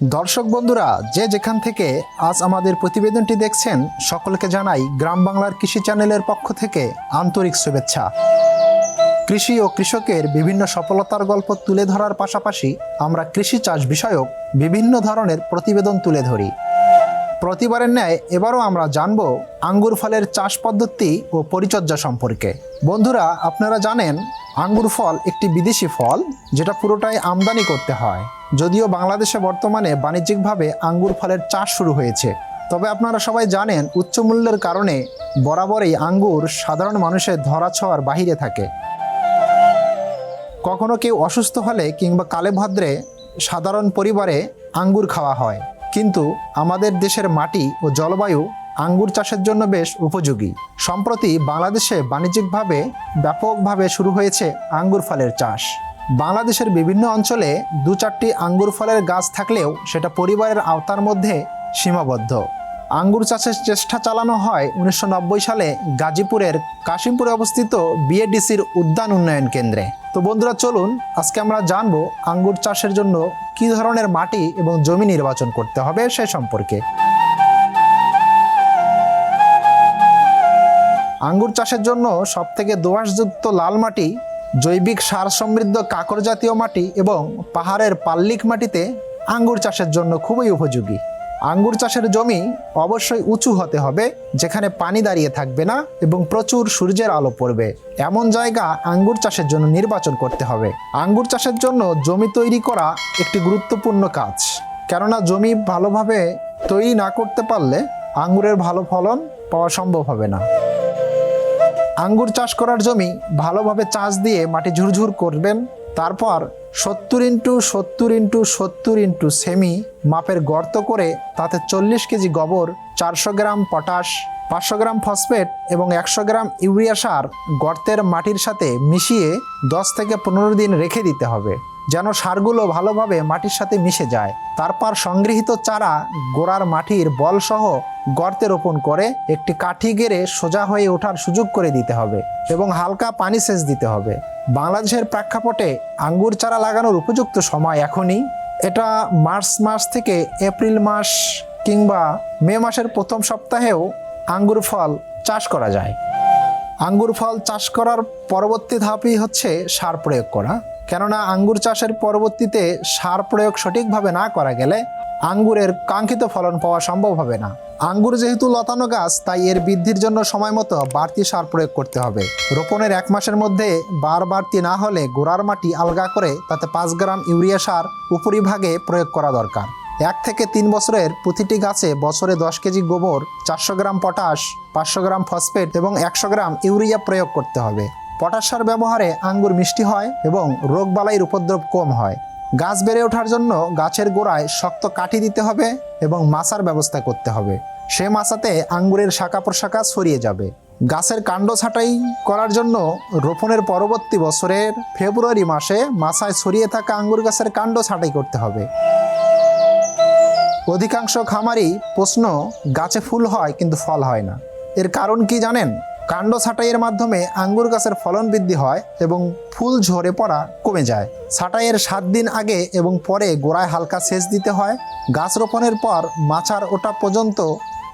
দর্শক বন্ধুরা, যে যেখান থেকে আজ আমাদের প্রতিবেদনটি দেখছেন, সকলকে জানাই গ্রাম বাংলার কৃষি চ্যানেলের পক্ষ থেকে আন্তরিক শুভেচ্ছা। কৃষি ও কৃষকের বিভিন্ন সফলতার গল্প তুলে ধরার পাশাপাশি আমরা কৃষি চাষ বিষয়ক বিভিন্ন ধরনের প্রতিবেদন তুলে ধরি। প্রতিবারের ন্যায় এবারও আমরা জানব আঙ্গুর ফলের চাষ পদ্ধতি ও পরিচর্যা সম্পর্কে। বন্ধুরা, আপনারা জানেন আঙ্গুর ফল একটি বিদেশি ফল, যেটা পুরোটাই আমদানি করতে হয়। যদিও বাংলাদেশে বর্তমানে বাণিজ্যিকভাবে আঙ্গুর ফলের চাষ শুরু হয়েছে। তবে আপনারা সবাই জানেন, উচ্চ মূল্যের কারণে বরাবরই আঙ্গুর সাধারণ মানুষের ধরাছোঁয়ার বাহিরে থাকে। কখনো কেউ অসুস্থ হলে কিংবা কালে ভদ্রে সাধারণ পরিবারে আঙ্গুর খাওয়া হয়। কিন্তু আমাদের দেশের মাটি ও জলবায়ু আঙ্গুর চাষের জন্য বেশ উপযোগী। সম্প্রতি বাংলাদেশে বাণিজ্যিকভাবে ব্যাপকভাবে শুরু হয়েছে আঙ্গুর ফলের চাষ। বাংলাদেশের বিভিন্ন অঞ্চলে দু চারটি আঙ্গুর ফলের গাছ থাকলেও সেটা পরিবারের আওতার মধ্যে সীমাবদ্ধ। আঙ্গুর চাষের চেষ্টা চালানো হয় উনিশশো নব্বই সালে গাজীপুরের কাশিমপুরে অবস্থিত বিএডিসির উদ্যান উন্নয়ন কেন্দ্রে। তো বন্ধুরা, চলুন আজকে আমরা জানব আঙ্গুর চাষের জন্য কী ধরনের মাটি এবং জমি নির্বাচন করতে হবে সে সম্পর্কে। আঙ্গুর চাষের জন্য সবথেকে দোআঁশযুক্ত লাল মাটি, জৈবিক সার সমৃদ্ধ কাকর জাতীয় মাটি এবং পাহাড়ের পাল্লিক মাটিতে আঙ্গুর চাষের জন্য খুবই উপযোগী। আঙ্গুর চাষের জমি অবশ্যই উঁচু হতে হবে, যেখানে পানি দাঁড়িয়ে থাকবে না এবং প্রচুর সূর্যের আলো পড়বে। এমন জায়গা আঙ্গুর চাষের জন্য নির্বাচন করতে হবে। আঙ্গুর চাষের জন্য জমি তৈরি করা একটি গুরুত্বপূর্ণ কাজ। কেননা জমি ভালোভাবে তৈরি না করতে পারলে আঙ্গুরের ভালো ফলন পাওয়া সম্ভব হবে না। আঙ্গুর চাষ করার জমি ভালোভাবে চাষ দিয়ে মাটি ঝুরঝুর করবেন, তারপর সত্তর ইন্টু সত্তর ইন্টু সত্তর ইন্টু সেমি মাপের গর্ত করে তাতে চল্লিশ কেজি গোবর, চারশো গ্রাম পটাশ, পাঁচশো গ্রাম ফসফেট এবং একশো গ্রাম ইউরিয়া সার গর্তের মাটির সাথে মিশিয়ে দশ থেকে পনেরো দিন রেখে দিতে হবে। যেন সারগুলো ভালোভাবে মাটির সাথে মিশে যায়। তারপর সংগৃহীত চারা গোড়ার মাটির বলসহ গর্তে রোপণ করে একটি কাঠি গেড়ে সোজা হয়ে ওঠার সুযোগ করে দিতে হবে এবং হালকা পানি সেচ দিতে হবে। বাংলাদেশের প্রেক্ষাপটে আঙ্গুর চারা লাগানোর উপযুক্ত সময় এখনই। এটা মার্চ মাস থেকে এপ্রিল মাস কিংবা মে মাসের প্রথম সপ্তাহেও আঙ্গুর ফল চাষ করা যায়। আঙ্গুর ফল চাষ করার পরবর্তী ধাপই হচ্ছে সার প্রয়োগ করা। কেননা আঙ্গুর চাষের পরবর্তীতে সার প্রয়োগ সঠিকভাবে না করা গেলে আঙ্গুরের কাঙ্ক্ষিত ফলন পাওয়া সম্ভব হবে না। আঙ্গুর যেহেতু লতানো গাছ, তাই এর বৃদ্ধির জন্য সময় মতো বাড়তি সার প্রয়োগ করতে হবে। রোপণের এক মাসের মধ্যে বার বাড়তি না হলে গোড়ার মাটি আলগা করে তাতে পাঁচ গ্রাম ইউরিয়া সার উপরিভাগে প্রয়োগ করা দরকার। এক থেকে তিন বছরের প্রতিটি গাছে বছরে দশ কেজি গোবর, চারশো গ্রাম পটাশ, পাঁচশো গ্রাম ফসফেট এবং একশো গ্রাম ইউরিয়া প্রয়োগ করতে হবে। পটাশ সার ব্যবহারে আঙ্গুর মিষ্টি হয় এবং রোগবালাইয়ের উপদ্রব কম হয়। গাছ বেড়ে ওঠার জন্য গাছের গোড়ায় শক্ত কাঠি দিতে হবে এবং মাছার ব্যবস্থা করতে হবে। সে মাছাতে আঙ্গুরের শাখা প্রশাখা ছড়িয়ে যাবে। গাছের কাণ্ড ছাঁটাই করার জন্য রোপণের পরবর্তী বছরের ফেব্রুয়ারি মাসে মাছায় ছড়িয়ে থাকা আঙ্গুর গাছের কাণ্ড ছাঁটাই করতে হবে। অধিকাংশ খামারই প্রশ্ন, গাছে ফুল হয় কিন্তু ফল হয় না। এর কারণ কি জানেন? কাণ্ড ছাঁটাইয়ের মাধ্যমে আঙ্গুর গাছের ফলন বৃদ্ধি হয় এবং ফুল ঝরে পড়া কমে যায়। ছাঁটাইয়ের সাত দিন আগে এবং পরে গোড়ায় হালকা সেচ দিতে হয়। গাছ রোপণের পর মাচার ওটা পর্যন্ত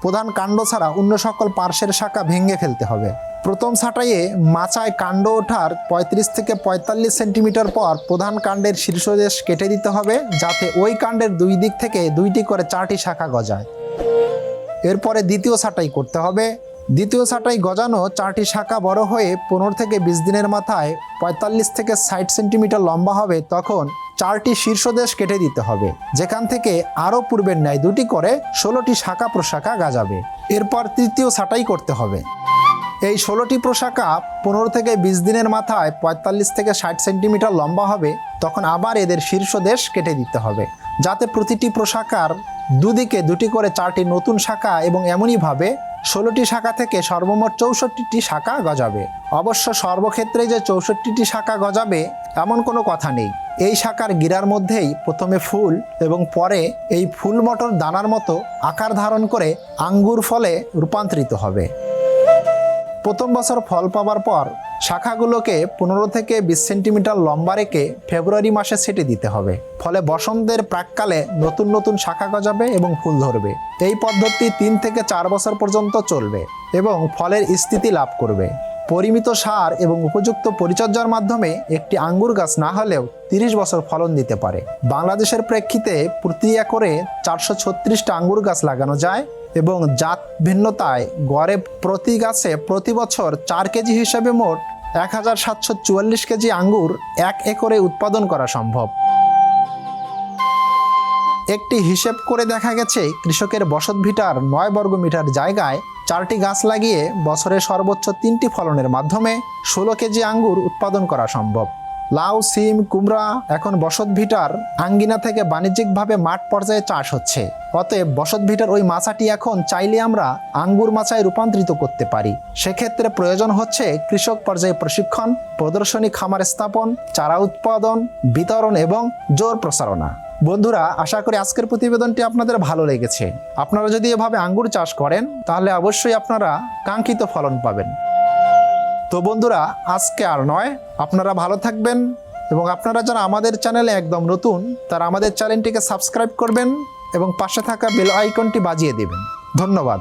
প্রধান কাণ্ড ছাড়া অন্য সকল পার্শ্বের শাখা ভেঙে ফেলতে হবে। প্রথম ছাঁটাইয়ে মাচায় কাণ্ড ওঠার পঁয়ত্রিশ থেকে পঁয়তাল্লিশ সেন্টিমিটার পর প্রধান কাণ্ডের শীর্ষদেশ কেটে দিতে হবে যাতে ওই কাণ্ডের দুই দিক থেকে দুইটি করে চারটি শাখা গজায়। এরপরে দ্বিতীয় ছাঁটাই করতে হবে। দ্বিতীয় ছাঁটাই গজানো চারটি শাখা বড় হয়ে পনেরো থেকে বিশ দিনের মাথায় পঁয়তাল্লিশ থেকে ষাট সেন্টিমিটার লম্বা হবে, তখন চারটি শীর্ষদেশ কেটে দিতে হবে। যেখান থেকে আরও পূর্বের ন্যায় দুটি করে ষোলোটি শাখা প্রশাখা গাজাবে। এরপর তৃতীয় ছাঁটাই করতে হবে। এই ষোলোটি প্রশাখা পনেরো থেকে বিশ দিনের মাথায় পঁয়তাল্লিশ থেকে ষাট সেন্টিমিটার লম্বা হবে, তখন আবার এদের শীর্ষদেশ কেটে দিতে হবে। যাতে প্রতিটি প্রশাখার দুদিকে দুটি করে চারটি নতুন শাখা এবং এমনইভাবে ষোলোটি শাখা থেকে সর্বমোট চৌষট্টিটি শাখা গজাবে। অবশ্য সর্বক্ষেত্রে যে চৌষট্টিটি শাখা গজাবে, এমন কোনো কথা নেই। এই শাখার গিরার মধ্যেই প্রথমে ফুল এবং পরে এই ফুল মটর দানার মতো আকার ধারণ করে আঙ্গুর ফলে রূপান্তরিত হবে। প্রথম বছর ফল পাওয়ার পর শাখাগুলোকে পনেরো থেকে বিশ সেন্টিমিটার লম্বা রেখে ফেব্রুয়ারি মাসে সেটে দিতে হবে। ফলে বসন্তের প্রাককালে নতুন নতুন শাখা গজাবে এবং ফুল ধরবে। এই পদ্ধতি তিন থেকে চার বছর পর্যন্ত চলবে এবং ফলের স্থিতি লাভ করবে। পরিমিত সার এবং উপযুক্ত পরিচর্যার মাধ্যমে একটি আঙ্গুর গাছ না হলেও তিরিশ বছর ফলন দিতে পারে। বাংলাদেশের প্রেক্ষিতে প্রতি একরে চারশো ছত্রিশটা আঙ্গুর গাছ লাগানো যায়। এবং জাত ভিন্নতায় গড়ে প্রতি গাছে প্রতি বছর চার কেজি হিসেবে মোট এক হাজার সাতশো চুয়াল্লিশ কেজি আঙ্গুর এক একরে উৎপাদন করা সম্ভব। একটি হিসেব করে দেখা গেছে, কৃষকের বসত ভিটার নয় বর্গ মিটার জায়গায় চারটি গাছ লাগিয়ে বছরে সর্বোচ্চ তিনটি ফলনের মাধ্যমে ষোলো কেজি আঙ্গুর উৎপাদন করা সম্ভব। লাউ, সিম, কুমড়া এখন বসত ভিটার আঙ্গিনা থেকে বাণিজ্যিকভাবে মাঠ পর্যায়ে চাষ হচ্ছে। অতএব বসত ভিটার ওই মাচাটি এখন চাইলে আমরা আঙ্গুর মাছায় রূপান্তরিত করতে পারি। সেক্ষেত্রে প্রয়োজন হচ্ছে কৃষক পর্যায়ে প্রশিক্ষণ, প্রদর্শনী, খামার স্থাপন, চারা উৎপাদন, বিতরণ এবং জোর প্রসারণা। বন্ধুরা, আশা করি আজকের প্রতিবেদনটি আপনাদের ভালো লেগেছে। আপনারা যদি এভাবে আঙ্গুর চাষ করেন, তাহলে অবশ্যই আপনারা কাঙ্ক্ষিত ফলন পাবেন। তো বন্ধুরা, আজকে আর নয়। আপনারা ভালো থাকবেন এবং আপনারা যারা আমাদের চ্যানেলে একদম নতুন, তারা আমাদের চ্যানেলটিকে সাবস্ক্রাইব করবেন এবং পাশে থাকা বেল আইকনটি বাজিয়ে দেবেন। ধন্যবাদ।